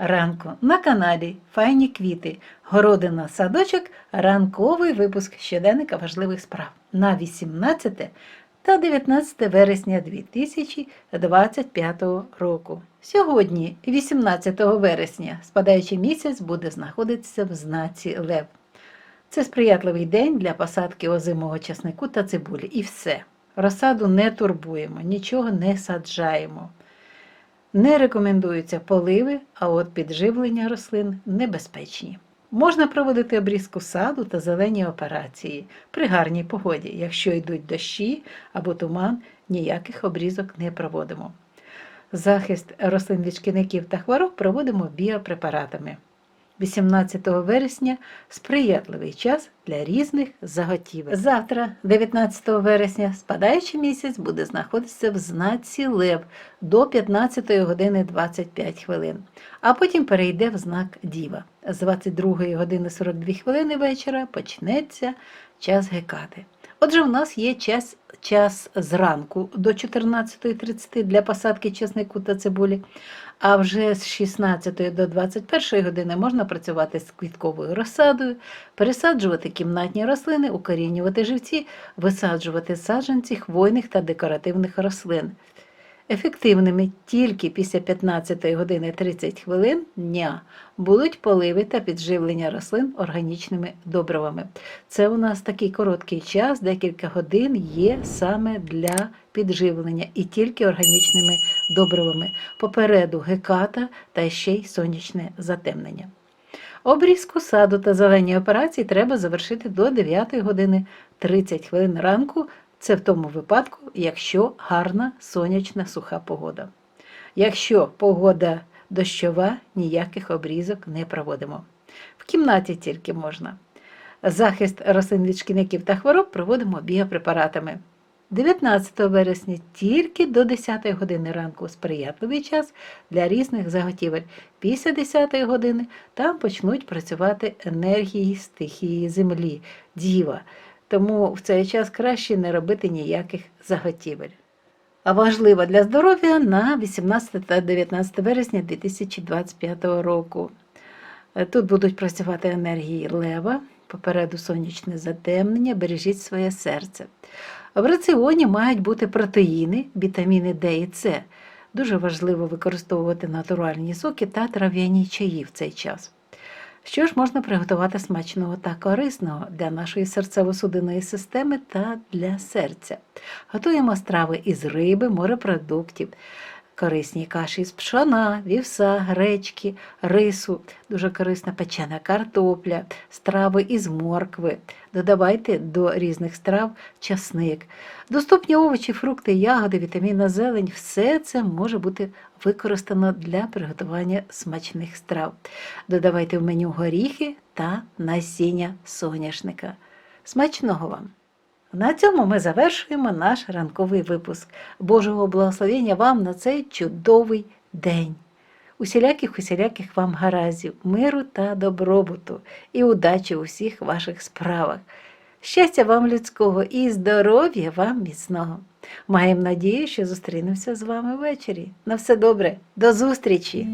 ранку на каналі Файні квіти, городина садочок, ранковий випуск щоденника важливих справ на 18 та 19 вересня 2025 року. Сьогодні, 18 вересня, спадаючий місяць буде знаходитися в знаці Лев. Це сприятливий день для посадки озимого часнику та цибулі. І все. Розсаду не турбуємо, нічого не саджаємо. Не рекомендуються поливи, а от підживлення рослин небезпечні. Можна проводити обрізку саду та зелені операції при гарній погоді. Якщо йдуть дощі або туман, ніяких обрізок не проводимо. Захист рослин від шкідників та хвороб проводимо біопрепаратами. 18 вересня сприятливий час для різних заготівель. Завтра, 19 вересня, спадаючий місяць буде знаходитися в знаці Лев до 15 години 25 хвилин, а потім перейде в знак Діва. З 22 години 42 хвилини вечора почнеться час Гекати. Отже, у нас є час, час зранку до 14.30 для посадки чеснику та цибулі, а вже з 16 до 21 години можна працювати з квітковою розсадою, пересаджувати кімнатні рослини, укорінювати живці, висаджувати саджанці хвойних та декоративних рослин. Ефективними тільки після 15 години 30 хвилин дня будуть поливи та підживлення рослин органічними добривами. Це у нас такий короткий час, декілька годин є саме для підживлення і тільки органічними добривами. Попереду геката та ще й сонячне затемнення. Обрізку саду та зелені операції треба завершити до 9 години 30 хвилин ранку. Це в тому випадку, якщо гарна сонячна суха погода. Якщо погода дощова, ніяких обрізок не проводимо. В кімнаті тільки можна. Захист рослин від шкідників та хвороб проводимо біопрепаратами. 19 вересня тільки до 10 години ранку сприятливий час для різних заготівель. Після 10 години там почнуть працювати енергії стихії землі, діва тому в цей час краще не робити ніяких заготівель. А важливо для здоров'я на 18 та 19 вересня 2025 року. Тут будуть працювати енергії лева, попереду сонячне затемнення, бережіть своє серце. В раціоні мають бути протеїни, вітаміни Д і С. Дуже важливо використовувати натуральні соки та трав'яні чаї в цей час. Що ж можна приготувати смачного та корисного для нашої серцево-судинної системи та для серця? Готуємо страви із риби, морепродуктів, корисні каші з пшона, вівса, гречки, рису, дуже корисна печена картопля, страви із моркви. Додавайте до різних страв часник. Доступні овочі, фрукти, ягоди, вітамінна зелень все це може бути використано для приготування смачних страв. Додавайте в меню горіхи та насіння соняшника. Смачного вам! На цьому ми завершуємо наш ранковий випуск. Божого благословення вам на цей чудовий день. Усіляких усіляких вам гаразів, миру та добробуту і удачі у всіх ваших справах. Щастя вам людського і здоров'я вам міцного. Маємо надію, що зустрінемося з вами ввечері. На все добре, до зустрічі!